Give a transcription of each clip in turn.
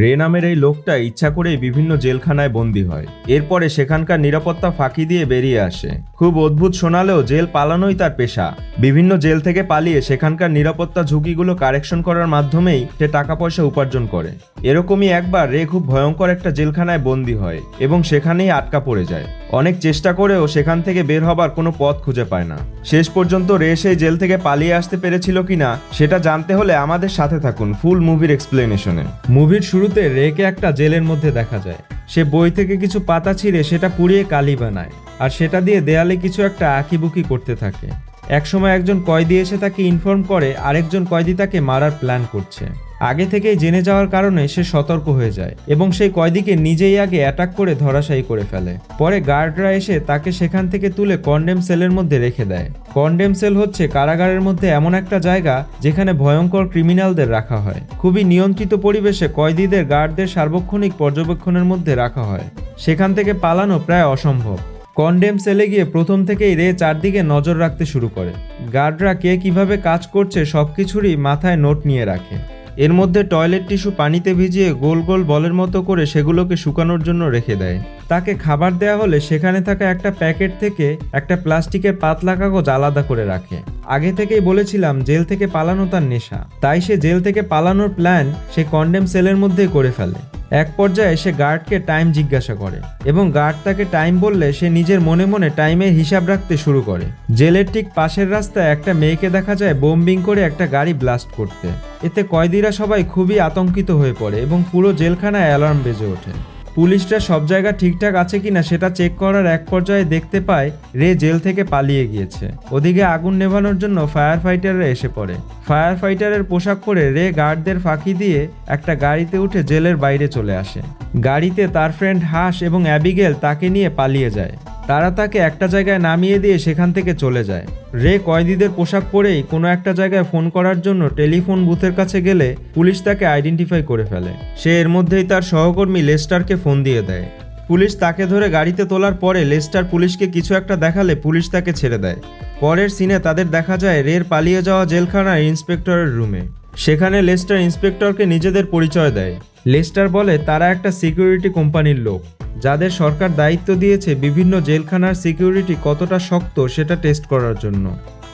রে নামের এই লোকটা ইচ্ছা করেই বিভিন্ন জেলখানায় বন্দী হয়। এরপরে সেখানকার নিরাপত্তা ফাঁকি দিয়ে বেরিয়ে আসে। খুব অদ্ভুত শোনালেও জেল পালানোই তার পেশা। বিভিন্ন জেল থেকে পালিয়ে সেখানকার নিরাপত্তা ঝুঁকিগুলো কারেকশন করার মাধ্যমেই সে টাকা পয়সা উপার্জন করে। এরকমই একবার রে খুব ভয়ঙ্কর একটা জেলখানায় বন্দী হয় এবং সেখানেই আটকা পড়ে যায়। অনেক চেষ্টা করেও সেখান থেকে বের হবার কোনো পথ খুঁজে পায় না। শেষ পর্যন্ত রে সেই জেল থেকে পালিয়ে আসতে পেরেছিল কিনা, সেটা জানতে হলে আমাদের সাথে থাকুন ফুল মুভির এক্সপ্লেনেশনে। মুভির শুরুতে রেকে একটা জেলের মধ্যে দেখা যায়। সে বই থেকে কিছু পাতা ছিঁড়ে সেটা পুড়িয়ে কালি বানায়, আর সেটা দিয়ে দেয়ালে কিছু একটা আঁকিবুকি করতে থাকে। একসময় একজন কয়েদি এসে তাকে ইনফর্ম করে, আরেকজন কয়েদি তাকে মারার প্ল্যান করছে। আগে থেকেই জেনে যাওয়ার কারণে সে সতর্ক হয়ে যায় এবং সেই কয়েদিকে নিজেই আগে অ্যাটাক করে ধরাশায়ী করে ফেলে। পরে গার্ডরা এসে তাকে সেখান থেকে তুলে কন্ডেম সেলের মধ্যে রেখে দেয়। কন্ডেম সেল হচ্ছে কারাগারের মধ্যে এমন একটা জায়গা যেখানে ভয়ঙ্কর ক্রিমিনালদের রাখা হয়। খুবই নিয়ন্ত্রিত পরিবেশে কয়েদিদের গার্ডদের সার্বক্ষণিক পর্যবেক্ষণের মধ্যে রাখা হয়। সেখান থেকে পালানো প্রায় অসম্ভব। কন্ডেম সেলে গিয়ে প্রথম থেকেই রে চারদিকে নজর রাখতে শুরু করে। গার্ডরা কে কীভাবে কাজ করছে সবকিছুরই মাথায় নোট নিয়ে রাখে। এর মধ্যে টয়লেট টিস্যু পানিতে ভিজিয়ে গোল গোল বলের মতো করে সেগুলোকে শুকানোর জন্য রেখে দেয়। তাকে খাবার দেয়া হলে সেখানে থাকা একটা প্যাকেট থেকে একটা প্লাস্টিকের পাতলা কাগজ আলাদা করে রাখে। আগে থেকেই বলেছিলাম জেল থেকে পালানো তার নেশা। তাই সে জেল থেকে পালানোর প্ল্যান সে কন্ডেম সেলের মধ্যেই করে ফেলে। এক পর্যায়ে সে গার্ডকে টাইম জিজ্ঞাসা করে এবং গার্ড তাকে টাইম বললে সে নিজের মনে মনে টাইমের হিসাব রাখতে শুরু করে। জেলের ঠিক পাশের রাস্তায় একটা মেয়েকে দেখা যায় বোম্বিং করে একটা গাড়ি ব্লাস্ট করতে। এতে কয়েদিরা সবাই খুবই আতঙ্কিত হয়ে পড়ে এবং পুরো জেলখানায় অ্যালার্ম বেজে ওঠে। পুলিশরা সব জায়গা ঠিকঠাক আছে কিনা সেটা চেক করার এক পর্যায়ে দেখতে পায়, রে জেল থেকে পালিয়ে গিয়েছে। ওদিকে আগুন নেভানোর জন্য ফায়ার ফাইটাররা এসে পড়ে। ফায়ার ফাইটারের পোশাক পরে রে গার্ডদের ফাঁকি দিয়ে একটা গাড়িতে উঠে জেলের বাইরে চলে আসে। গাড়িতে তার ফ্রেন্ড হাস এবং অ্যাবিগেল তাকে নিয়ে পালিয়ে যায়। তারা তাকে একটা জায়গায় নামিয়ে দিয়ে সেখান থেকে চলে যায়। রে কয়েদিদের পোশাক পরেই কোনো একটা জায়গায় ফোন করার জন্য টেলিফোন বুথের কাছে গেলে পুলিশ তাকে আইডেন্টিফাই করে ফেলে। সে এর মধ্যেই তার সহকর্মী লেস্টারকে ফোন দিয়ে দেয়। পুলিশ তাকে ধরে গাড়িতে তোলার পরে লেস্টার পুলিশকে কিছু একটা দেখালে পুলিশ তাকে ছেড়ে দেয়। পরের সিনে তাদের দেখা যায় রের পালিয়ে যাওয়া জেলখানার ইন্সপেক্টরের রুমে। সেখানে লেস্টার ইন্সপেক্টরকে নিজেদের পরিচয় দেয়। লেস্টার বলে, তারা একটা সিকিউরিটি কোম্পানির লোক। যাদের সরকার দায়িত্ব দিয়েছে বিভিন্ন জেলখানার সিকিউরিটি কতটা শক্ত সেটা টেস্ট করার জন্য।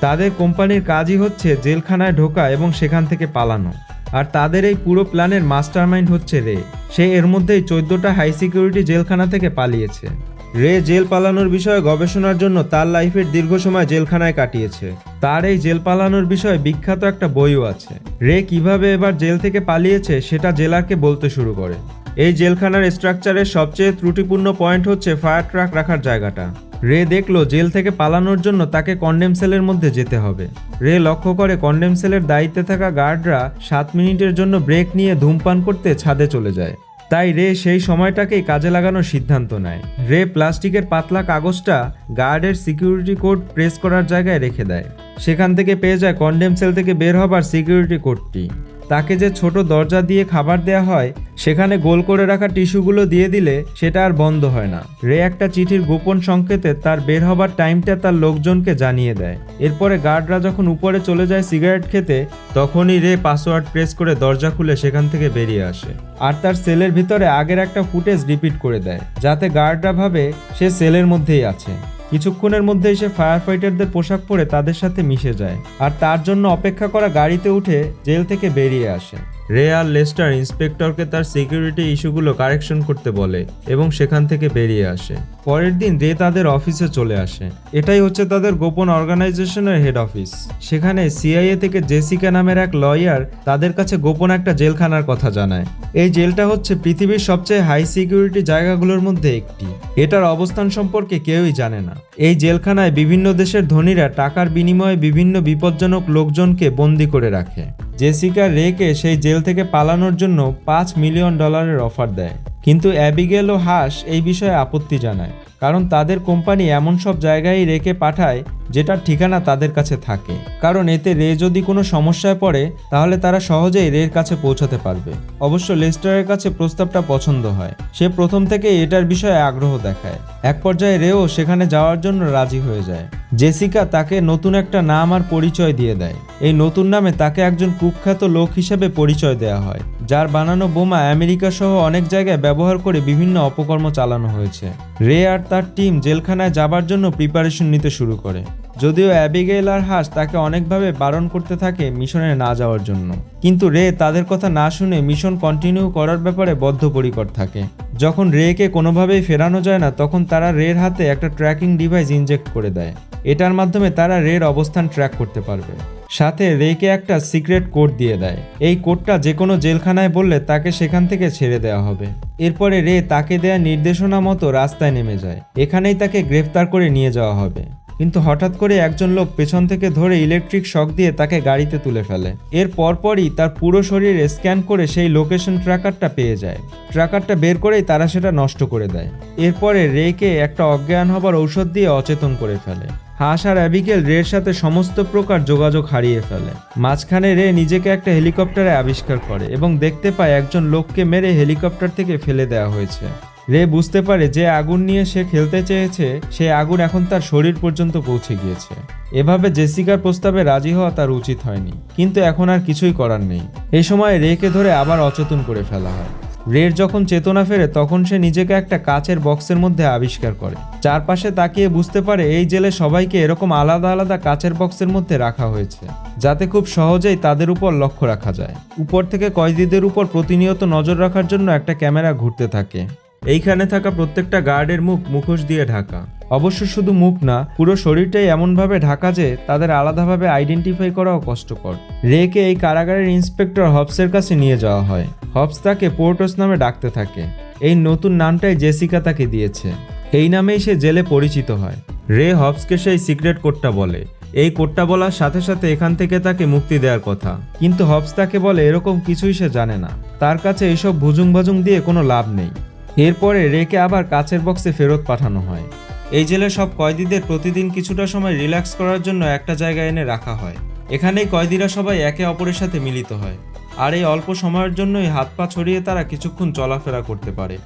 তাদের কোম্পানির কাজই হচ্ছে জেলখানায় ঢোকা এবং সেখান থেকে পালানো। আর তাদের এই পুরো প্ল্যানের মাস্টারমাইন্ড হচ্ছে রে। সে এর মধ্যেই চোদ্দটা হাই সিকিউরিটি জেলখানা থেকে পালিয়েছে। রে জেল পালানোর বিষয়ে গবেষণার জন্য তার লাইফের দীর্ঘ সময় জেলখানায় কাটিয়েছে। তার এই জেল পালানোর বিষয়ে বিখ্যাত একটা বইও আছে। রে কীভাবে এবার জেল থেকে পালিয়েছে সেটা জেলারকে বলতে শুরু করে। এই জেলখানার স্ট্রাকচারের সবচেয়ে ত্রুটিপূর্ণ পয়েন্ট হচ্ছে ফায়ার ট্রাক রাখার জায়গাটা। রে দেখল জেল থেকে পালানোর জন্য তাকে কন্ডেম সেলের মধ্যে যেতে হবে। রে লক্ষ্য করে কন্ডেম সেলের দায়িত্বে থাকা গার্ডরা সাত মিনিটের জন্য ব্রেক নিয়ে ধূমপান করতে ছাদে চলে যায়। তাই রে সেই সময়টাকেই কাজে লাগানোর সিদ্ধান্ত নেয়। রে প্লাস্টিকের পাতলা কাগজটা গার্ডের সিকিউরিটি কোড প্রেস করার জায়গায় রেখে দেয়। সেখান থেকে পেয়ে যায় কন্ডেম সেল থেকে বের হবার সিকিউরিটি কোডটি। তাকে যে ছোট দরজা দিয়ে খাবার দেয়া হয়, সেখানে গোল করে রাখা টিস্যুগুলো দিয়ে দিলে সেটা আর বন্ধ হয় না। রে একটা চিঠির গোপন সংকেতে তার বের হবার টাইমটা তার লোকজনকে জানিয়ে দেয়। এরপরে গার্ডরা যখন উপরে চলে যায় সিগারেট খেতে, তখনই রে পাসওয়ার্ড প্রেস করে দরজা খুলে সেখান থেকে বেরিয়ে আসে। আর তার সেলের ভিতরে আগের একটা ফুটেজ রিপিট করে দেয়, যাতে গার্ডরা ভাবে সে সেলের মধ্যেই আছে। কিছুক্ষণের মধ্যে এসে ফায়ার ফাইটারদের পোশাক পরে তাদের সাথে মিশে যায়। আর তার জন্য অপেক্ষা করা গাড়িতে উঠে জেল থেকে বেরিয়ে আসে। রে আর লেস্টার ইন্সপেক্টরকে তার সিকিউরিটি ইস্যুগুলো কারেকশন করতে বলে এবং সেখান থেকে বেরিয়ে আসে। পরের দিন রে তাদের অফিসে চলে আসে। এটাই হচ্ছে তাদের গোপন অর্গানাইজেশনের হেড অফিস। সেখানে সিআইএ থেকে জেসিকা নামের এক লয়ার তাদের কাছে গোপন একটা জেলখানার কথা জানায়। এই জেলটা হচ্ছে পৃথিবীর সবচেয়ে হাই সিকিউরিটি জায়গাগুলোর মধ্যে একটি। এটার অবস্থান সম্পর্কে কেউই জানে না। এই জেলখানায় বিভিন্ন দেশের ধনীরা টাকার বিনিময়ে বিভিন্ন বিপজ্জনক লোকজনকে বন্দি করে রাখে। জেসিকা রেকে সেই জেল থেকে পালানোর জন্য পাঁচ মিলিয়ন ডলারের অফার দেয়। কিন্তু অ্যাবিগেল ও হাস এই বিষয়ে আপত্তি জানায়। কারণ তাদের কোম্পানি এমন সব জায়গায় রেখে পাঠায় যেটার ঠিকানা তাদের কাছে থাকে। কারণ এতে রে যদি কোনো সমস্যায় পড়ে, তাহলে তারা সহজেই রের কাছে পৌঁছাতে পারবে। অবশ্য লেস্টারের কাছে প্রস্তাবটা পছন্দ হয়। সে প্রথম থেকে এটার বিষয়ে আগ্রহ দেখায়। এক পর্যায়ে রেও সেখানে যাওয়ার জন্য রাজি হয়ে যায়। জেসিকা তাকে নতুন একটা নাম আর পরিচয় দিয়ে দেয়। এই নতুন নামে তাকে একজন কুখ্যাত লোক হিসেবে পরিচয় দেওয়া হয়, যার বানানো বোমা আমেরিকা সহ অনেক জায়গায় ব্যবহার করে বিভিন্ন অপকর্ম চালানো হয়েছে। রে আর তার টিম জেলখানায় যাবার জন্য প্রিপারেশন নিতে শুরু করে। যদিও অ্যাবিগেল আর হাস তাকে অনেকভাবে বারণ করতে থাকে মিশনে না যাওয়ার জন্য। কিন্তু রে তাদের কথা না শুনে মিশন কন্টিনিউ করার ব্যাপারে বদ্ধপরিকর থাকে। যখন রেকে কোনোভাবেই ফেরানো যায় না, তখন তারা রের হাতে একটা ট্র্যাকিং ডিভাইস ইনজেক্ট করে দেয়। এটার মাধ্যমে তারা রের অবস্থান ট্র্যাক করতে পারবে। সাথে রেকে একটা সিক্রেট কোড দিয়ে দেয়। এই কোডটা যে কোনো জেলখানায় বললে তাকে সেখান থেকে ছেড়ে দেওয়া হবে। এরপরে রে তাকে দেয়া নির্দেশনা মতো রাস্তায় নেমে যায়। এখানেই তাকে গ্রেফতার করে নিয়ে যাওয়া হবে। কিন্তু হঠাৎ করে একজন লোক পেছন থেকে ধরে ইলেকট্রিক শক দিয়ে তাকে গাড়িতে তুলে ফেলে। এর পরপরই তার পুরো শরীর স্ক্যান করে সেই লোকেশন ট্র্যাকারটা পেয়ে যায়। ট্র্যাকারটা বের করেই তারা সেটা নষ্ট করে দেয়। এরপরে রেকে একটা অজ্ঞান হবার ঔষধ দিয়ে অচেতন করে ফেলে। হাস আর অ্যাবিগেল রের সাথে সমস্ত প্রকার যোগাযোগ হারিয়ে ফেলে। মাঝখানে রে নিজেকে একটা হেলিকপ্টারে আবিষ্কার করে এবং দেখতে পায় একজন লোককে মেরে হেলিকপ্টার থেকে ফেলে দেওয়া হয়েছে। রে বুঝতে পারে যে আগুন নিয়ে সে খেলতে চেয়েছে সেই আগুন এখন তার শরীর পর্যন্ত পৌঁছে গিয়েছে। এভাবে জেসিকার প্রস্তাবে রাজি হওয়া তার উচিত হয়নি, কিন্তু এখন আর কিছুই করার নেই। এই সময় রেকে ধরে আবার অচেতন করে ফেলা হয়। রের যখন চেতনা ফেরে, তখন সে নিজেকে একটা কাচের বক্সের মধ্যে আবিষ্কার করে। চারপাশে তাকিয়ে বুঝতে পারে, এই জেলে সবাইকে এরকম আলাদা আলাদা কাচের বক্সের মধ্যে রাখা হয়েছে, যাতে খুব সহজেই তাদের উপর লক্ষ্য রাখা যায়। উপর থেকে কয়েদিদের উপর প্রতিনিয়ত নজর রাখার জন্য একটা ক্যামেরা ঘুরতে থাকে। এইখানে থাকা প্রত্যেকটা গার্ডের মুখ মুখোশ দিয়ে ঢাকা। অবশ্য শুধু মুখ না, পুরো শরীরটাই এমনভাবে ঢাকা যে, তাদের আলাদাভাবে আইডেন্টিফাই করাও কষ্টকর। রেকে এই কারাগারের ইন্সপেক্টর হবসের কাছে নিয়ে যাওয়া হয়। হবস তাকে পোর্টস নামে ডাকতে থাকে। এই নতুন নামটাই জেসিকা তাকে দিয়েছে। এই নামেই সে জেলে পরিচিত হয়। রে হবসকে সেই সিক্রেট কোডটা বলে। এই কোডটা বলার সাথে সাথে এখান থেকে তাকে মুক্তি দেওয়ার কথা। কিন্তু হবস তাকে বলে এরকম কিছুই সে জানে না। তার কাছে এইসব ভুজুং ভাজুং দিয়ে কোনো লাভ নেই। এরপরে রেকে আবার কাছের বক্সে ফেরত পাঠানো হয়। এই জেলে সব কয়েদিদের প্রতিদিন কিছুটা সময় রিল্যাক্স করার জন্য একটা জায়গায় এনে রাখা হয়। এখানেই কয়েদিরা সবাই একে অপরের সাথে মিলিত হয়। আর এই অল্প সময়ের জন্যই হাত পা ছড়িয়ে তারা কিছুক্ষণ চলাফেরা করতে পারে।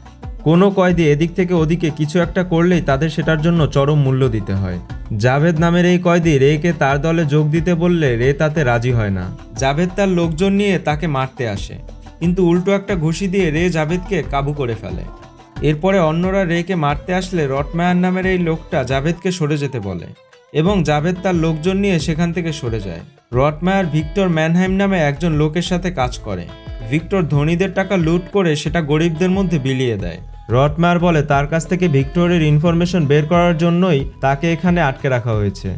কোনো কয়েদি এদিক থেকে ওদিকে কিছু একটা করলেই তাদের সেটার জন্য চরম মূল্য দিতে হয়। জাভেদ নামের এই কয়েদি রেকে তার দলে যোগ দিতে বললে রে তাতে রাজি হয় না। জাভেদ তার লোকজন নিয়ে তাকে মারতে আসে। কিন্তু উল্টো একটা ঘুষি দিয়ে রে জাভেদকে কাবু করে ফেলে। এরপরে অন্যরা রেকে মারতে আসলে রটমায়ার নামের এই লোকটা জাভেদকে সরে যেতে বলে এবং জাভেদ তার লোকজন নিয়ে সেখান থেকে সরে যায়। রটমায়ার ভিক্টর ম্যানহাইম নামে একজন লোকের সাথে কাজ করে। ভিক্টর ধনীদের টাকা লুট করে সেটা গরিবদের মধ্যে বিলিয়ে দেয়। রটমায়ার বলে, তার কাছ থেকে ভিক্টরের ইনফরমেশন বের করার জন্যই তাকে এখানে আটকে রাখা হয়েছে।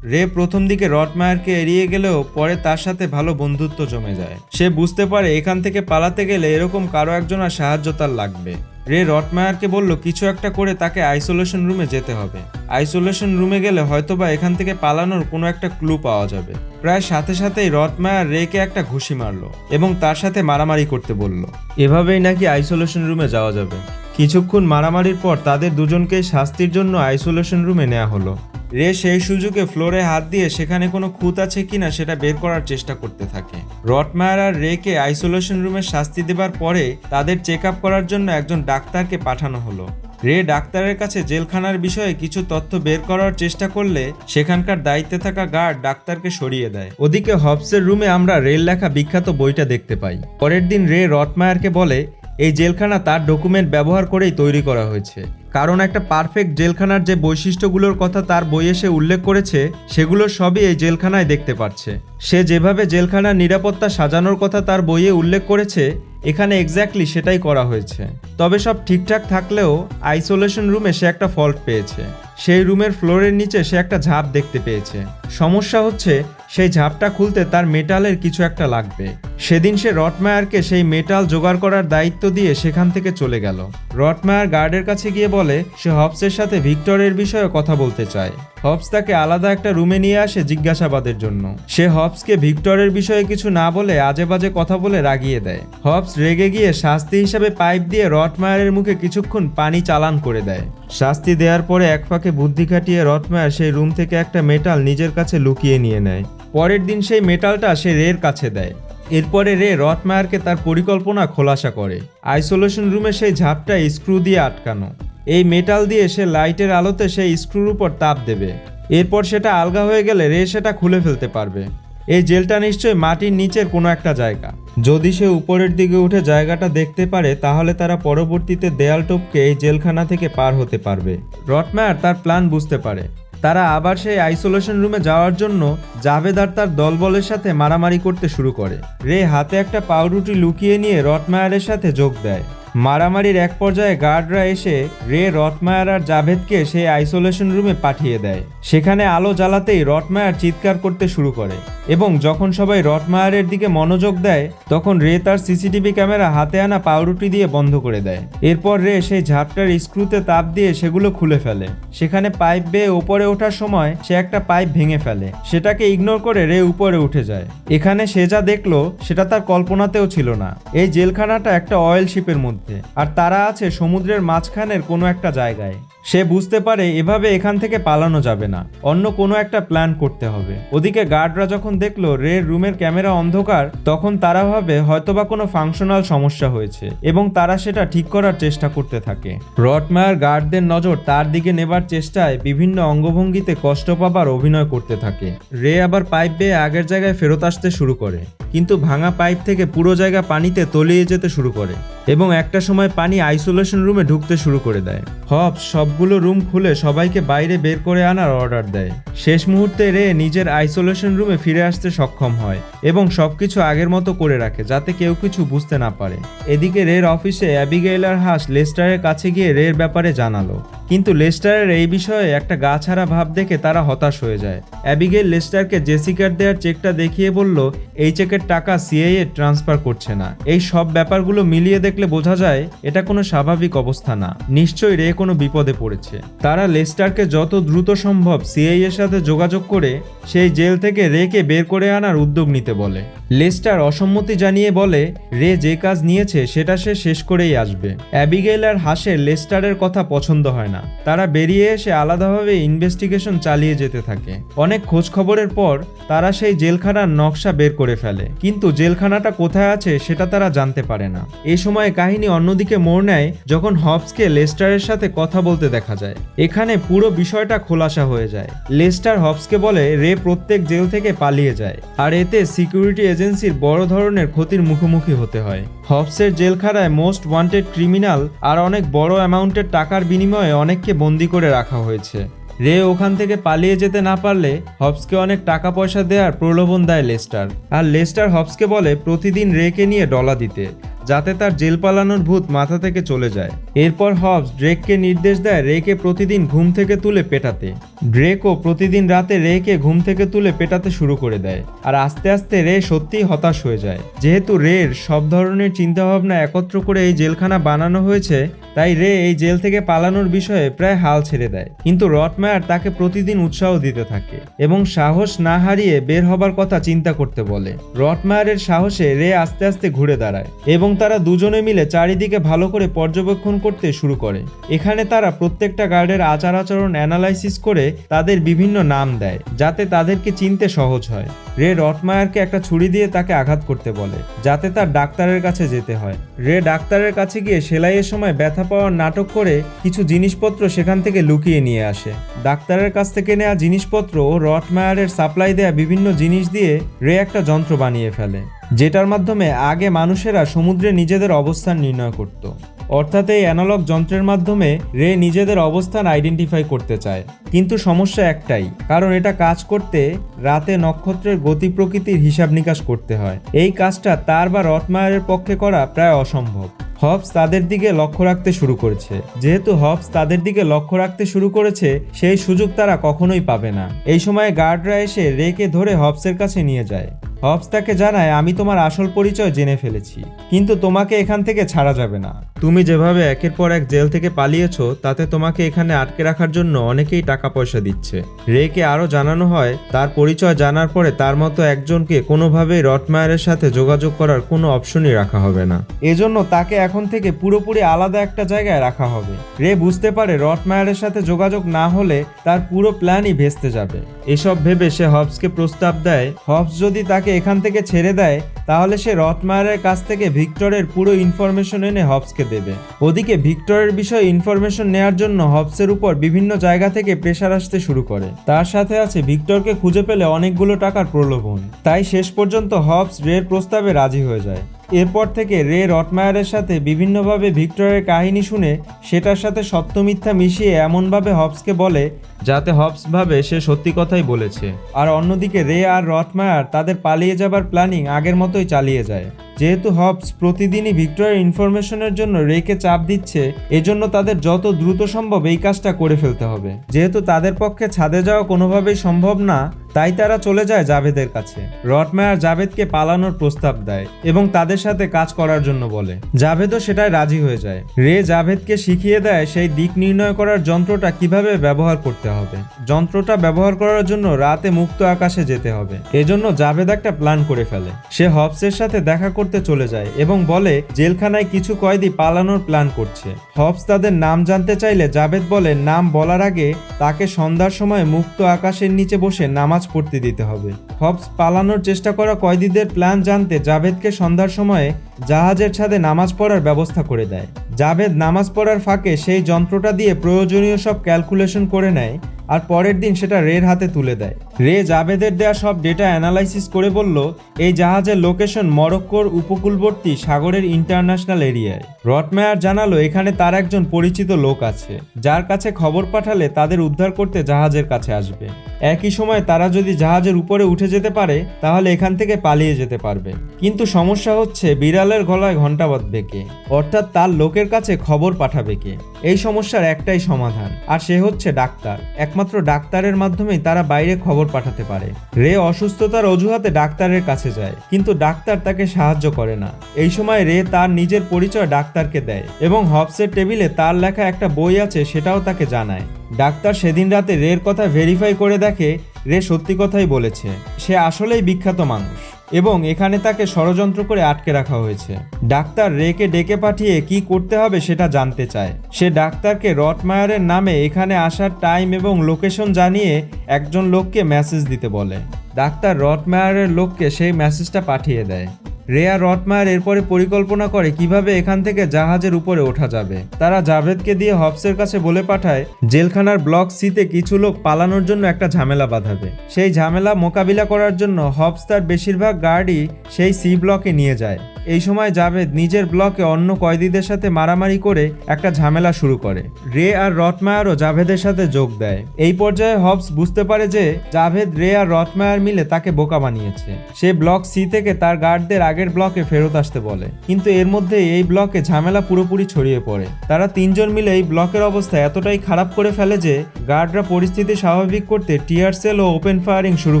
রে প্রথম দিকে রটমায়ারকে এড়িয়ে গেলেও পরে তার সাথে ভালো বন্ধুত্ব জমে যায়। সে বুঝতে পারে, এখান থেকে পালাতে গেলে এরকম কারও একজনের সাহায্য তার লাগবে। রে রটমায়ারকে বলল, কিছু একটা করে তাকে আইসোলেশন রুমে যেতে হবে। আইসোলেশন রুমে গেলে হয়তোবা এখান থেকে পালানোর কোনো একটা ক্লু পাওয়া যাবে। প্রায় সাথে সাথেই রটমায়ার রেকে একটা ঘুষি মারলো এবং তার সাথে মারামারি করতে বলল, এভাবেই নাকি আইসোলেশন রুমে যাওয়া যাবে? কিছুক্ষণ মারামারির পর তাদের দুজনকেই শাস্তির জন্য আইসোলেশন রুমে নেওয়া হলো। রে সেই সুযোগে ফ্লোরে হাত দিয়ে সেখানে কোনো খুঁত আছে কিনা সেটা বের করার চেষ্টা করতে থাকে। রটমায়ার আর রেকে আইসোলেশন রুমে শাস্তি দেবার পরে তাদের চেক আপ করার জন্য একজন ডাক্তারকে পাঠানো হলো। রে ডাক্তারের কাছে জেলখানার বিষয়ে কিছু তথ্য বের করার চেষ্টা করলে সেখানকার দায়িত্বে থাকা গার্ড ডাক্তারকে সরিয়ে দেয়। ওদিকে হবসের রুমে আমরা রেল লেখা বিখ্যাত বইটা দেখতে পাই। পরের দিন রে রটমায়ারকে বলে এই জেলখানা তার ডকুমেন্ট ব্যবহার করেই তৈরি করা হয়েছে। কারণ একটা পারফেক্ট জেলখানার যে বৈশিষ্ট্যগুলোর কথা তার বইয়ে সে উল্লেখ করেছে, সেগুলো সবই এই জেলখানায় দেখতে পাচ্ছে সে যেভাবে জেলখানার নিরাপত্তা সাজানোর কথা তার বইয়ে উল্লেখ করেছে, এখানে এক্স্যাক্টলি সেটাই করা হয়েছে। তবে সব ঠিকঠাক থাকলেও আইসোলেশন রুমে সে একটা ফল্ট পেয়েছে। সেই রুমের ফ্লোরের নিচে সে একটা ঝাঁপ দেখতে পেয়েছে। সমস্যা হচ্ছে সেই ঝাঁপটা খুলতে তার মেটালের কিছু একটা লাগবে। সেদিন সে রটমায়ারকে সেই মেটাল জোগাড় করার দায়িত্ব দিয়ে সেখান থেকে চলে গেল। রটমায়ার গার্ডের কাছে গিয়ে বলে, সে হবসের সাথে ভিক্টরের বিষয়ে কথা বলতে চায়। হবস তাকে আলাদা একটা রুমে নিয়ে আসে জিজ্ঞাসাবাদের জন্য। সে হবসকে ভিক্টরের বিষয়ে কিছু না বলে আজে বাজে কথা বলে রাগিয়ে দেয়। হবস রেগে গিয়ে শাস্তি হিসাবে পাইপ দিয়ে রটমায়ারের মুখে কিছুক্ষণ পানি চালান করে দেয়। শাস্তি দেওয়ার পরে এক ফাঁকে বুদ্ধি খাটিয়ে রটমায়ার সেই রুম থেকে একটা মেটাল নিজের কাছে লুকিয়ে নিয়ে নেয়। পরের দিন সেই মেটালটা সে রের কাছে দেয়। এরপরে রে রটমায়ারকে তার পরিকল্পনা খোলাসা করে। আইসোলেশন রুমে সেই ঝাপটা স্ক্রু দিয়ে আটকানো। এই মেটাল দিয়ে সে লাইটের আলোতে সেই স্ক্রুর উপর তাপ দেবে। এরপর সেটা আলগা হয়ে গেলে রে সেটা খুলে ফেলতে পারবে। এই জেলটা নিশ্চয়ই মাটির নিচের কোনো একটা জায়গা। যদি সে উপরের দিকে উঠে জায়গাটা দেখতে পারে, তাহলে তারা পরবর্তীতে দেয়াল টপকে এই জেলখানা থেকে পার হতে পারবে। রটম্যার তার প্ল্যান বুঝতে পারে। তারা আবার সেই আইসোলেশন রুমে যাওয়ার জন্য জাভেদ আর তার দলবলের সাথে মারামারি করতে শুরু করে। রে হাতে একটা পাউরুটি লুকিয়ে নিয়ে রটমায়ারের সাথে যোগ দেয়। মারামারির এক পর্যায়ে গার্ডরা এসে রে রটমায়ার আর জাভেদকে সেই আইসোলেশন রুমে পাঠিয়ে দেয়। সেখানে আলো জ্বালাতেই রটমায়ার চিৎকার করতে শুরু করে এবং যখন সবাই রটমায়ারের দিকে মনোযোগ দেয়, তখন রে তার সিসিটিভি ক্যামেরা হাতে আনা পাউরুটি দিয়ে বন্ধ করে দেয়। এরপর রে সেই ঝাপটার স্ক্রুতে তাপ দিয়ে সেগুলো খুলে ফেলে। সেখানে পাইপ বেয়ে উপরে ওঠার সময় সে একটা পাইপ ভেঙে ফেলে। সেটাকে ইগনোর করে রে উপরে উঠে যায়। এখানে সে যা দেখল, সেটা তার কল্পনাতেও ছিল না। এই জেলখানাটা একটা অয়েল শিপের মধ্যে। আর তারা আছে সমুদ্রের মাঝখানের কোনো একটা জায়গায়। সে বুঝতে পারে এভাবে এখান থেকে পালানো যাবে না। অন্য কোনো একটা প্ল্যান করতে হবে। ওদিকে গার্ডরা যখন দেখল রে রুমের ক্যামেরা অন্ধকার, তখন তারা ভাবে হয়তোবা কোনো ফাংশনাল সমস্যা হয়েছে এবং তারা সেটা ঠিক করার চেষ্টা করতে থাকে। রটমায়ার গার্ডদের নজর তার দিকে নেবার চেষ্টায় বিভিন্ন অঙ্গভঙ্গিতে কষ্ট পাবার অভিনয় করতে থাকে। রে আবার পাইপ বেয়ে আগের জায়গায় ফেরত আসতে শুরু করে, কিন্তু ভাঙা পাইপ থেকে পুরো জায়গা পানিতে তলিয়ে যেতে শুরু করে এবং একটা সময় পানি আইসোলেশন রুমে ঢুকতে শুরু করে দেয়। হবস সবগুলো রুম খুলে সবাইকে বাইরে বের করে আনার অর্ডার দেয়। শেষ মুহূর্তে রে নিজের আইসোলেশন রুমে ফিরে আসতে সক্ষম হয় এবং সবকিছু আগের মতো করে রাখে যাতে কেউ কিছু বুঝতে না পারে। এদিকে রের অফিসে অ্যাবিগেইলার হাস লেস্টারের কাছে গিয়ে রের ব্যাপারে জানালো। কিন্তু লেস্টারের এই বিষয়ে একটা গা ছাড়া ভাব দেখে তারা হতাশ হয়ে যায়। অ্যাবিগেল লেস্টারকে জেসিকার দেওয়ার চেকটা দেখিয়ে বলল, এই চেকের টাকা সিআইএ ট্রান্সফার করছে না। এই সব ব্যাপারগুলো মিলিয়ে দেখলে বোঝা যায়, এটা কোনো স্বাভাবিক অবস্থা না। নিশ্চয়ই রে কোনো বিপদে পড়েছে। তারা লেস্টারকে যত দ্রুত সম্ভব সিআই এর সাথে যোগাযোগ করে, সেই জেল থেকে রেকে বের করে আনার উদ্যোগ নিতে বলে। লেস্টার অসম্মতি জানিয়ে বলে, রে যে কাজ নিয়েছে, সেটা সে শেষ করেই আসবে। অ্যাবিগেল আর হাসের লেস্টারের কথা পছন্দ হয় না। তারা বেরিয়ে এসে আলাদাভাবে ইনভেস্টিগেশন চালিয়ে যেতে থাকে। অনেক খোঁজ খবরের পর তারা সেই জেলখানার নকশা বের করে ফেলে। কিন্তু জেলখানাটা কোথায় আছে সেটা তারা জানতে পারে না। এই সময় কাহিনী অন্যদিকে মোড় নেয় যখন হবসকে লেস্টারের সাথে কথা বলতে দেখা যায়। এখানে পুরো বিষয়টা খোলাসা হয়ে যায়। লেস্টার হবসকে বলে, রে প্রত্যেক জেল থেকে পালিয়ে যায়। আর এতে সিকিউরিটি এজেন্সির বড় ধরনের ক্ষতির মুখোমুখি হতে হয়। হবসের জেলখানায় মোস্ট ওয়ান্টেড ক্রিমিনাল আর অনেক বড় অ্যামাউন্টের টাকার বিনিময়ে অনেককে বন্দি করে রাখা হয়েছে। রে ওখান থেকে পালিয়ে যেতে না পারলে হবসকে অনেক টাকা পয়সা দেওয়ার প্রলোভন দেয় লেস্টার। আর লেস্টার হবসকে বলে, প্রতিদিন রেকে নিয়ে ডলা দিতে। যাতে তার জেল পালানোর ভূত মাথা থেকে চলে যায়। এরপর হবস ড্রেককে নির্দেশ দেয় রেকে প্রতিদিন ঘুম থেকে তুলে পেটাতে। ড্রেকও প্রতিদিন রাতে রেকে ঘুম থেকে তুলে পেটাতে শুরু করে দেয়। আর আস্তে আস্তে রে সত্যিই হতাশ হয়ে যায়। যেহেতু রের সব ধরনের চিন্তাভাবনা একত্র করে এই জেলখানা বানানো হয়েছে, তাই রে এই জেল থেকে পালানোর বিষয়ে প্রায় হাল ছেড়ে দেয়। কিন্তু রটমায়ার তাকে প্রতিদিন উৎসাহ দিতে থাকে এবং সাহস না হারিয়ে বের হবার কথা চিন্তা করতে বলে। রটমায়ারের সাহসে রে আস্তে আস্তে ঘুরে দাঁড়ায় এবং তারা দুজনে মিলে চারিদিকে ভালো করে পর্যবেক্ষণ করতে শুরু করে। এখানে তারা প্রত্যেকটা গার্ডের আচার আচরণ অ্যানালাইসিস করে তাদের বিভিন্ন নাম দেয়, যাতে তাদেরকে চিনতে সহজ হয়। রে রটমায়ারকে একটা ছুরি দিয়ে তাকে আঘাত করতে বলে, যাতে তার ডাক্তারের কাছে যেতে হয়। রে ডাক্তারের কাছে গিয়ে সেলাইয়ের সময় ব্যথা পাওয়ার নাটক করে কিছু জিনিসপত্র সেখান থেকে লুকিয়ে নিয়ে আসে। ডাক্তারের কাছ থেকে নেওয়া জিনিসপত্র ও রটমায়ারের সাপ্লাই দেয়া বিভিন্ন জিনিস দিয়ে রে একটা যন্ত্র বানিয়ে ফেলে। যেটার মাধ্যমে আগে মানুষেরা সমুদ্রে নিজেদের অবস্থান নির্ণয় করত। অর্থাৎ এই অ্যানালগ যন্ত্রের মাধ্যমে রে নিজেদের অবস্থান আইডেন্টিফাই করতে চায়। কিন্তু সমস্যা একটাই, কারণ এটা কাজ করতে রাতে নক্ষত্রের গতি প্রকৃতির হিসাব নিকাশ করতে হয়। এই কাজটা তার বা রটমায়ারের পক্ষে করা প্রায় অসম্ভব। হবস তাদের দিকে লক্ষ্য রাখতে শুরু করেছে। যেহেতু হবস তাদের দিকে লক্ষ্য রাখতে শুরু করেছে, সেই সুযোগ তারা কখনোই পাবে না। এই সময় গার্ডরা এসে রেকে ধরে হবসের কাছে নিয়ে যায়। হবস তাকে জানায়, আমি তোমার আসল পরিচয় জেনে ফেলেছি, কিন্তু তোমাকে এখান থেকে ছাড়া যাবে না। তুমি যেভাবে একের পর এক জেল থেকে পালিয়েছ, তাতে তোমাকে এখানে আটকে রাখার জন্য অনেকেই টাকা পয়সা দিচ্ছে। রেকে আরও জানানো হয়, তার পরিচয় জানার পরে তার মতো একজনকে কোনোভাবেই রটমায়ারের সাথে যোগাযোগ করার কোনো অপশনই রাখা হবে না। এজন্য তাকে এখন থেকে পুরোপুরি আলাদা একটা জায়গায় রাখা হবে। রে বুঝতে পারে রটমায়ারের সাথে যোগাযোগ না হলে তার পুরো প্ল্যানই ভেস্তে যাবে। এসব ভেবে সে হবসকে প্রস্তাব দেয়, হবস যদি তাকে এখান থেকে ছেড়ে দেয়, তাহলে সে রথমায়ারের কাছ থেকে ভিক্টরের পুরো ইনফরমেশন এনে হবসকে দেবে। ওদিকে ভিক্টরের বিষয়ে ইনফরমেশন নেয়ার জন্য হবসের উপর বিভিন্ন জায়গা থেকে প্রেশার আসতে শুরু করে। তার সাথে আছে ভিক্টরকে খুঁজে পেলে অনেকগুলো টাকার প্রলোভন। তাই শেষ পর্যন্ত হবস রের প্রস্তাবে রাজি হয়ে যায়। এরপর থেকে রে রটমায়ারের সাথে বিভিন্নভাবে ভিক্টরের কাহিনী শুনে সেটার সাথে সত্য মিথ্যা মিশিয়ে এমনভাবে হবসকে বলে, যাতে হবস ভাবে সে সত্যি কথাই বলেছে। আর অন্যদিকে রে আর রটমায়ার তাদের পালিয়ে যাবার প্ল্যানিং আগের মতোই চালিয়ে যায়। যেহেতু হবস প্রতিদিনই ভিক্টরের ইনফরমেশনের জন্য রেকে চাপ দিচ্ছে, এজন্য তাদের যত দ্রুত সম্ভব এই কাজটা করে ফেলতে হবে। যেহেতু তাদের পক্ষে ছাদে যাওয়া কোনোভাবেই সম্ভব না, তাই তারা চলে যায় জাভেদের কাছে। রটমায়ার জাভেদকে পালানোর প্রস্তাব দেয় এবং তাদের সাথে কাজ করার জন্য বলে। জাভেদও সেটাই রাজি হয়ে যায়। রে জাভেদকে শিখিয়ে দেয় সেই দিক নির্ণয় করার যন্ত্রটা কীভাবে ব্যবহার করতে হবে। যন্ত্রটা ব্যবহার করার জন্য রাতে মুক্ত আকাশে যেতে হবে। এজন্য জাভেদ একটা প্ল্যান করে ফেলে। সে হবসের সাথে দেখা করতে চলে যায় এবং বলে, জেলখানায় কিছু কয়েদি পালানোর প্ল্যান করছে। হবস তাদের নাম জানতে চাইলে জাভেদ বলে, নাম বলার আগে তাকে সন্ধ্যার সময় মুক্ত আকাশের নিচে বসে নামাজ পড়তে দিতে হবে। হবস পালানোর চেষ্টা করা কয়েদিদের প্ল্যান জানতে জাভেদকে সন্ধ্যার সময়ে জাহাজের ছাদে নামাজ পড়ার ব্যবস্থা করে দেয়। জাভেদ নামাজ পড়ার ফাঁকে সেই যন্ত্রটা দিয়ে প্রয়োজনীয় সব ক্যালকুলেশন করে নেয় আর পরের দিন সেটা রের হাতে তুলে দেয়। রে জাভেদের দেয়া সব ডেটা অ্যানালাইসিস করে বলল, এই জাহাজের লোকেশন মরক্কোর উপকূলবর্তী সাগরের ইন্টারন্যাশনাল এরিয়ায়। রটমেয়ার জানালো, এখানে তার একজন পরিচিত লোক আছে, যার কাছে খবর পাঠালে তাদের উদ্ধার করতে জাহাজের কাছে আসবে। একই সময় তারা যদি জাহাজের উপরে উঠে যেতে পারে, তাহলে এখান থেকে পালিয়ে যেতে পারবে। কিন্তু সমস্যা হচ্ছে, বিড়ালের গলায় ঘণ্টা বাঁধবে কে? অর্থাৎ তার লোকের কাছে খবর পাঠাবে কে? এই সমস্যার একটাই সমাধান, আর সে হচ্ছে ডাক্তার। একমাত্র ডাক্তারের মাধ্যমেই তারা বাইরে খবর পাঠাতে পারে। রে অসুস্থতার অজুহাতে ডাক্তারের কাছে যায়, কিন্তু ডাক্তার তাকে সাহায্য করে না। এই সময় রে তার নিজের পরিচয় ডাক্তারকে দেয় এবং হবসের টেবিলে তার লেখা একটা বই আছে সেটাও তাকে জানায়। ডাক্তার সেদিন রাতে রের কথা ভেরিফাই করে দেখে রে সত্যি কথাই বলেছে। সে আসলেই বিখ্যাত মানুষ। এবং এখানে তাকে ষড়যন্ত্র করে আটকে রাখা হয়েছে। ডাক্তার রেকে ডেকে পাঠিয়ে কি করতে হবে সেটা জানতে চায়। সে ডাক্তারকে রটমায়ারের নামে এখানে আসার টাইম এবং লোকেশন জানিয়ে একজন লোককে মেসেজ দিতে বলে। ডাক্তার রটমায়ারের লোককে সেই মেসেজটা পাঠিয়ে দেয়। রেয়া রটমায়ার এরপরে পরিকল্পনা করে কীভাবে এখান থেকে জাহাজের উপরে ওঠা যাবে। তারা জাভেদকে দিয়ে হবসের কাছে বলে পাঠায়, জেলখানার ব্লক সিতে কিছু লোক পালানোর জন্য একটা ঝামেলা বাঁধাবে। সেই ঝামেলা মোকাবিলা করার জন্য হবস তার বেশিরভাগ গার্ডই সেই সি ব্লকে নিয়ে যায়। এই সময় জাভেদ নিজের ব্লকে অন্য কয়েদিদের সাথে মারামারি করে একটা ঝামেলা শুরু করে। রে আর রটমায়ারও জাভেদের সাথে যোগ দেয়। এই পর্যায়ে হবস বুঝতে পারে যে জাভেদ, রে আর রটমায়ার মিলে তাকে বোকা বানিয়েছে। সে ব্লক সি থেকে তার গার্ডদের আগের ব্লকে ফেরত আসতে বলে। কিন্তু এর মধ্যে এই ব্লকে ঝামেলা পুরোপুরি ছড়িয়ে পড়ে। তারা তিনজন মিলে এই ব্লকের অবস্থা এতটাই খারাপ করে ফেলে যে, গার্ডরা পরিস্থিতি স্বাভাবিক করতে টিয়ার সেল ও ওপেন ফায়ারিং শুরু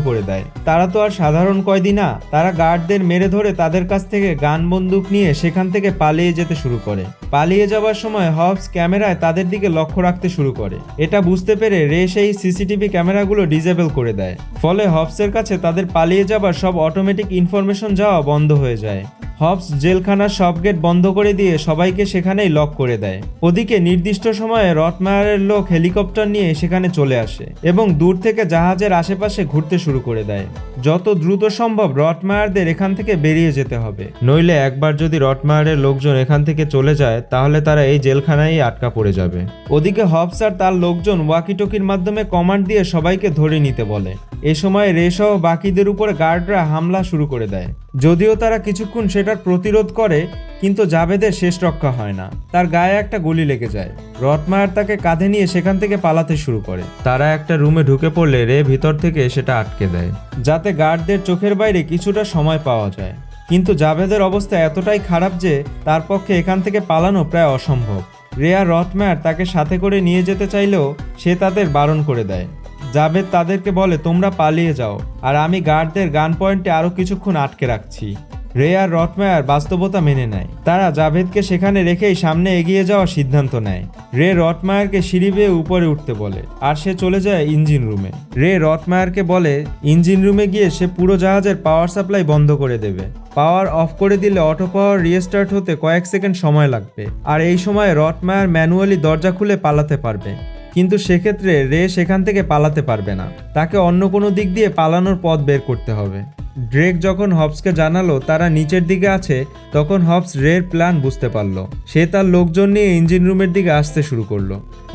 করে দেয়। তারা তো আর সাধারণ কয়েদি না, তারা গার্ডদের মেরে ধরে তাদের কাছ থেকে গান বন্দুক নিয়ে সেখান থেকে পালিয়ে যেতে শুরু করে। পালিয়ে যাওয়ার সময় হবস ক্যামেরায় তাদের দিকে লক্ষ্য রাখতে শুরু করে। এটা বুঝতে পেরে রে সেই সিসিটিভি ক্যামেরাগুলো ডিজেবল করে দেয়। ফলে হবসের কাছে তাদের পালিয়ে যাবার সব অটোমেটিক ইনফরমেশন যাওয়া বন্ধ হয়ে যায়। হবস জেলখানার সব গেট বন্ধ করে দিয়ে সবাইকে সেখানেই লক করে দেয়। ওদিকে নির্দিষ্ট সময়ে রটমায়ারের লোক হেলিকপ্টার নিয়ে সেখানে চলে আসে এবং দূর থেকে জাহাজের আশেপাশে ঘুরতে শুরু করে দেয়। যত দ্রুত সম্ভব রটমায়ারদের এখান থেকে বেরিয়ে যেতে হবে। নইলে একবার যদি রটমায়ারের লোকজন এখান থেকে চলে যায়, তাহলে তারা এই জেলখানায় আটকা পড়ে যাবে। ওদিকে হবস আর তার লোকজন ওয়াকিটকির মাধ্যমে কমান্ড দিয়ে সবাইকে ধরে নিতে বলে। এ সময় রেসহ বাকিদের উপর গার্ডরা হামলা শুরু করে দেয়। যদিও তারা কিছুক্ষণ সেটার প্রতিরোধ করে, কিন্তু জাভেদের শেষ রক্ষা হয় না। তার গায়ে একটা গুলি লেগে যায়। রটমায়ার তাকে কাঁধে নিয়ে সেখান থেকে পালাতে শুরু করে। তারা একটা রুমে ঢুকে পড়লে রে ভিতর থেকে সেটা আটকে দেয়, যাতে গার্ডদের চোখের বাইরে কিছুটা সময় পাওয়া যায়। কিন্তু জাভেদের অবস্থা এতটাই খারাপ যে, তার পক্ষে এখান থেকে পালানো প্রায় অসম্ভব। রেয়া রটম্যার তাকে সাথে করে নিয়ে যেতে চাইলেও সে তাদের বারণ করে দেয়। জাভেদ তাদেরকে বলে, তোমরা পালিয়ে যাও। আর আমি গার্ডদের গান পয়েন্টে আরও কিছুক্ষণ আটকে রাখছি। রে আর রটমায়ার বাস্তবতা মেনে নেয়। তারা জাভেদকে সেখানে রেখেই সামনে এগিয়ে যাওয়ার সিদ্ধান্ত নেয়। রে রটমায়ারকে সিঁড়ি বেয়ে উপরে উঠতে বলে, আর সে চলে যায় ইঞ্জিন রুমে। রে রটমায়ারকে বলে, ইঞ্জিন রুমে গিয়ে সে পুরো জাহাজের পাওয়ার সাপ্লাই বন্ধ করে দেবে। পাওয়ার অফ করে দিলে অটো পাওয়ার রিস্টার্ট হতে কয়েক সেকেন্ড সময় লাগবে। আর এই সময় রটমায়ার ম্যানুয়ালি দরজা খুলে পালাতে পারবে। কিন্তু সেক্ষেত্রে রে সেখান থেকে পালাতে পারবে না। তাকে অন্য কোনো দিক দিয়ে পালানোর পথ বের করতে হবে। ড্রেক যখন হবসকে জানালো তারা নিচের দিকে আছে, তখন হবস রের প্ল্যান বুঝতে পারল। সে তার লোকজন নিয়ে ইঞ্জিন রুমের দিকে আসতে শুরু করল।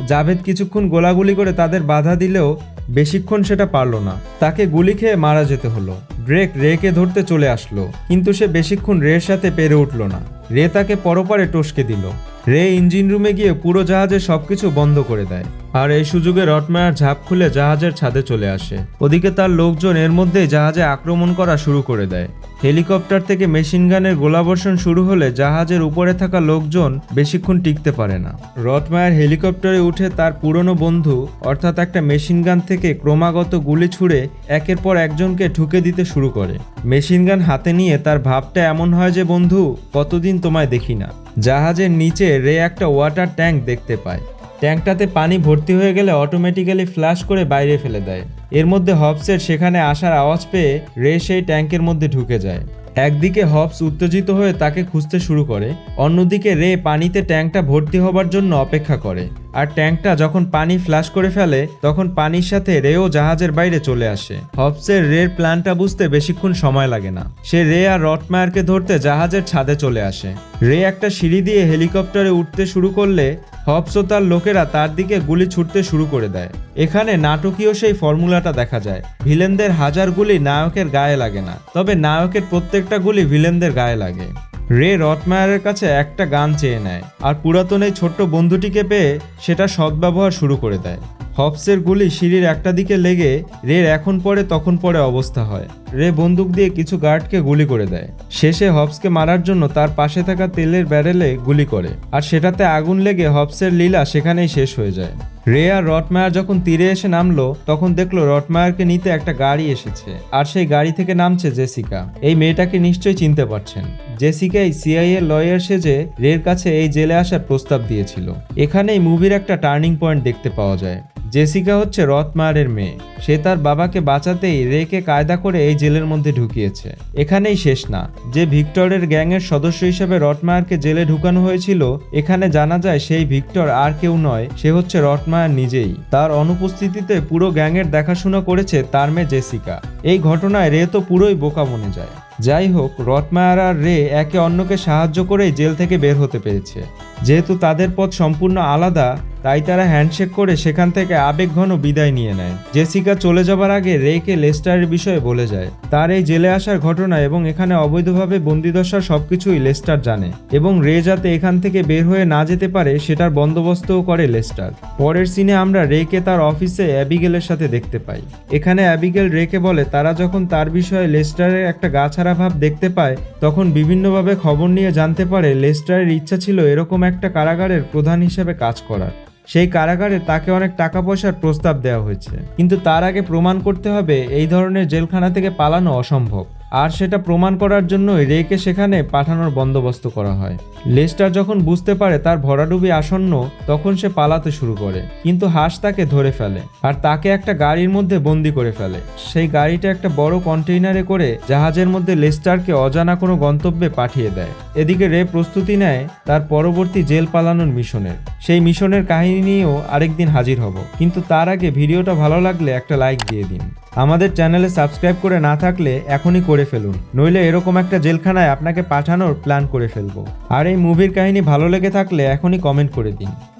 জাভেদ কিছুক্ষণ গোলাগুলি করে তাদের বাধা দিলেও বেশিক্ষণ সেটা পারল না। তাকে গুলি খেয়ে মারা যেতে হলো। ড্রেক রেকে ধরতে চলে আসলো, কিন্তু সে বেশিক্ষণ রের সাথে পেরে উঠল না। রে তাকে পরপরে টসকে দিল। রে ইঞ্জিন রুমে গিয়ে পুরো জাহাজে সবকিছু বন্ধ করে দেয়। আর এই সুযোগে রটমায়ার ঝাঁপ খুলে জাহাজের ছাদে চলে আসে। ওদিকে তার লোকজন এর মধ্যেই জাহাজে আক্রমণ করা শুরু করে দেয়। হেলিকপ্টার থেকে মেশিন গানের গোলাবর্ষণ শুরু হলে জাহাজের উপরে থাকা লোকজন বেশিক্ষণ টিকতে পারে না। রটমায়ার হেলিকপ্টারে উঠে তার পুরনো বন্ধু, অর্থাৎ একটা মেশিন গান থেকে ক্রমাগত গুলি ছুড়ে একের পর একজনকে ঠুকে দিতে শুরু করে। মেশিন গান হাতে নিয়ে তার ভাবটা এমন হয় যে, বন্ধু, কতদিন তোমায় দেখি না? জাহাজের নিচে রে একটা ওয়াটার ট্যাঙ্ক দেখতে পায়। ট্যাঙ্কটাতে পানি ভর্তি হয়ে গেলে অটোমেটিক্যালি ফ্ল্যাশ করে বাইরে ফেলে দেয়। এর মধ্যে হবসের সেখানে আসার আওয়াজ পেয়ে রে সেই ট্যাঙ্কের মধ্যে ঢুকে যায়। একদিকে হবস উত্তেজিত হয়ে তাকে খুঁজতে শুরু করে, অন্যদিকে রে পানিতে ট্যাঙ্কটা ভর্তি হবার জন্য অপেক্ষা করে। আর ট্যাঙ্কটা যখন পানি ফ্ল্যাশ করে ফেলে, তখন পানির সাথে রেও জাহাজের বাইরে চলে আসে। হবসের রের প্ল্যানটা বুঝতে বেশিক্ষণ সময় লাগে না। সে রে আর রটমায়ারকে ধরতে জাহাজের ছাদে চলে আসে। রে একটা সিঁড়ি দিয়ে হেলিকপ্টারে উঠতে শুরু করলে, হবস ও তার লোকেরা তার দিকে গুলি ছুটতে শুরু করে দেয়। এখানে নাটকীয় সেই ফর্মুলাটা দেখা যায়। ভিলেনদের হাজার গুলি নায়কের গায়ে লাগে না। তবে নায়কের প্রত্যেকটা গুলি ভিলেনদের গায়ে লাগে। রে রটমায়ারের কাছে একটা গান চেয়ে নেয় আর পুরাতন এই ছোট্ট বন্ধুটিকে পেয়ে সেটা সদ্ব্যবহার শুরু করে দেয়। হবসের গুলি সিঁড়ির একটা দিকে লেগে রের এখন পরে তখন পরে অবস্থা হয়। রে বন্দুক দিয়ে কিছু গার্ডকে গুলি করে দেয়। শেষে হবসকে মারার জন্য তার পাশে থাকা তেলের ব্যারেলে গুলি করে। আর সেটাতে আগুন লেগে হবসের লীলা সেখানেই শেষ হয়ে যায়। রে আর রটমায়ার যখন তীরে এসে নামলো, তখন দেখল রটমায়ারকে নিতে একটা গাড়ি এসেছে, আর সেই গাড়ি থেকে নামছে জেসিকা। এই মেয়েটাকে নিশ্চয়ই চিনতে পারছেন। জেসিকা এই সিআইএ লয়ার সেজে রের কাছে এই জেলে আসার প্রস্তাব দিয়েছিল। এখানেই মুভির একটা টার্নিং পয়েন্ট দেখতে পাওয়া যায়। জেসিকা হচ্ছে রথমায়ারের মেয়ে। সে তার বাবাকে বাঁচাতেই রেকে কায়দা করে এই জেলের মধ্যে ঢুকিয়েছে। এখানেই শেষ না। যে ভিক্টরের গ্যাংয়ের সদস্য হিসেবে রটমায়ারকে জেলে ঢুকানো হয়েছিল, এখানে জানা যায় সেই ভিক্টর আর কেউ নয়, সে হচ্ছে রটমায়ার নিজেই। তার অনুপস্থিতিতে পুরো গ্যাংয়ের দেখাশোনা করেছে তার মেয়ে জেসিকা। এই ঘটনায় রে তো পুরোই বোকা মনে যায়। যাই হোক, রথমায়ার আর রে একে অন্যকে সাহায্য করেই জেল থেকে বের হতে পেরেছে। যেহেতু তাদের পথ সম্পূর্ণ আলাদা, তাই তারা হ্যান্ডশেক করে সেখান থেকে আবেগঘন বিদায় নিয়ে নেয়। জেসিকা চলে যাবার আগে রেকে লেস্টারের বিষয়ে বলে যায়। তার এই জেলে আসার ঘটনা এবং এখানে অবৈধভাবে বন্দিদশার সবকিছুই লেস্টার জানে এবং রে যাতে এখান থেকে বের হয়ে না যেতে পারে সেটার বন্দোবস্তও করে লেস্টার। পরের সিনে আমরা রেকে তার অফিসে অ্যাবিগেলের সাথে দেখতে পাই। এখানে অ্যাবিগেল রেকে বলে, তারা যখন তার বিষয়ে লেস্টারের একটা গাছাড়া ভাব দেখতে পায়, তখন বিভিন্নভাবে খবর নিয়ে জানতে পারে লেস্টারের ইচ্ছা ছিল এরকম একটা কারাগারের প্রধান হিসেবে কাজ করার। সেই কারাগারে তাকে অনেক টাকা পয়সার প্রস্তাব দেওয়া হয়েছে। কিন্তু তার আগে প্রমাণ করতে হবে এই ধরনের জেলখানা থেকে পালানো অসম্ভব। আর সেটা প্রমাণ করার জন্যই রেকে সেখানে পাঠানোর বন্দোবস্ত করা হয়। লেস্টার যখন বুঝতে পারে তার ভরাডুবি আসন্ন, তখন সে পালাতে শুরু করে, কিন্তু হাঁস তাকে ধরে ফেলে আর তাকে একটা গাড়ির মধ্যে বন্দি করে ফেলে। সেই গাড়িটা একটা বড় কন্টেইনারে করে জাহাজের মধ্যে লেস্টারকে অজানা কোনো গন্তব্যে পাঠিয়ে দেয়। এদিকে রে প্রস্তুতি নেয় তার পরবর্তী জেল পালানোর মিশনের। সেই মিশনের কাহিনী নিয়েও আরেকদিন হাজির হব, কিন্তু তার আগে ভিডিওটা ভালো লাগলে একটা লাইক দিয়ে দিন। আমাদের চ্যানেলে সাবস্ক্রাইব করে না থাকলে এখনই করে ফেলুন। নইলে এরকম একটা জেলখানায় আপনাকে পাঠানোর প্ল্যান করে ফেলব। আর এই মুভির কাহিনী ভালো লেগে থাকলে এখনই কমেন্ট করে দিন।